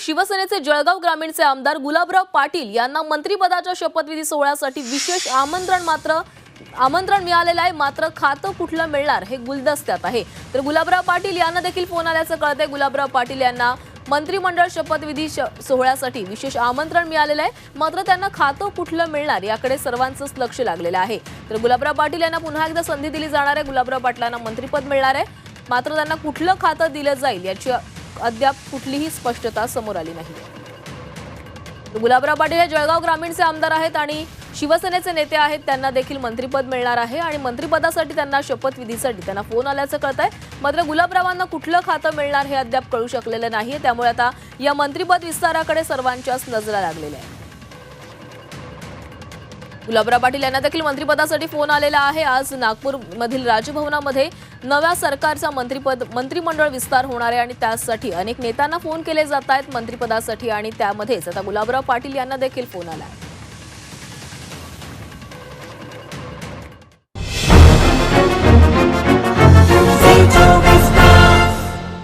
शिवसेनेचे जळगाव ग्रामीणचे आमदार गुलाबराव पाटील यांना मंत्रिपदाच्या शपथविधी सोहळ्यासाठी विशेष आमंत्रण मात्र आमंत्रण मिळालेलं आहे. मात्र खातं कुठलं मिळणार हे गुलदस्त्यात आहे. तर गुलाबराव पाटील यांना देखील फोन आल्याचं कळतंय. गुलाबराव पाटील यांना मंत्रिमंडळ शपथविधी श- सोहळ्यासाठी विशेष आमंत्रण मिळालेलं आहे. मात्र त्यांना खातं कुठलं मिळणार याकडे सर्वांचंच लक्ष लागलेलं आहे. तर गुलाबराव पाटील यांना पुन्हा एकदा संधी दिली जाणार आहे. गुलाबराव पाटलांना मंत्रिपद मिळणार आहे. मात्र त्यांना कुठलं खातं दिलं जाईल याची अद्याप कुठलीही स्पष्टता समोर आली नाही. गुलाबराव पाटील हे जळगाव ग्रामीणचे आमदार आहेत आणि शिवसेनेचे नेते आहेत. त्यांना देखील मंत्रिपद मिळणार आहे आणि मंत्रिपदासाठी त्यांना शपथविधीसाठी त्यांना फोन आल्याचं कळत आहे मात्र गुलाबरावांना कुठलं खातं मिळणार हे अद्याप कळू शकलेलं नाही त्यामुळे आता या मंत्रिपद विस्ताराकडे सर्वांच्याच नजरा लागलेल्या आहेत. गुलाबराव पाटील यांना देखील मंत्रिपदासाठी फोन आलेला आहे. आज नागपूर मधील राजभवनामध्ये नव्या सरकारचा मंत्रिपद मंत्रिमंडळ विस्तार होणार आहे आणि त्यासाठी अनेक नेत्यांना फोन केले जात आहेत मंत्रिपदासाठी आणि त्यामध्येच आता गुलाबराव पाटील यांना देखील फोन आला आहे.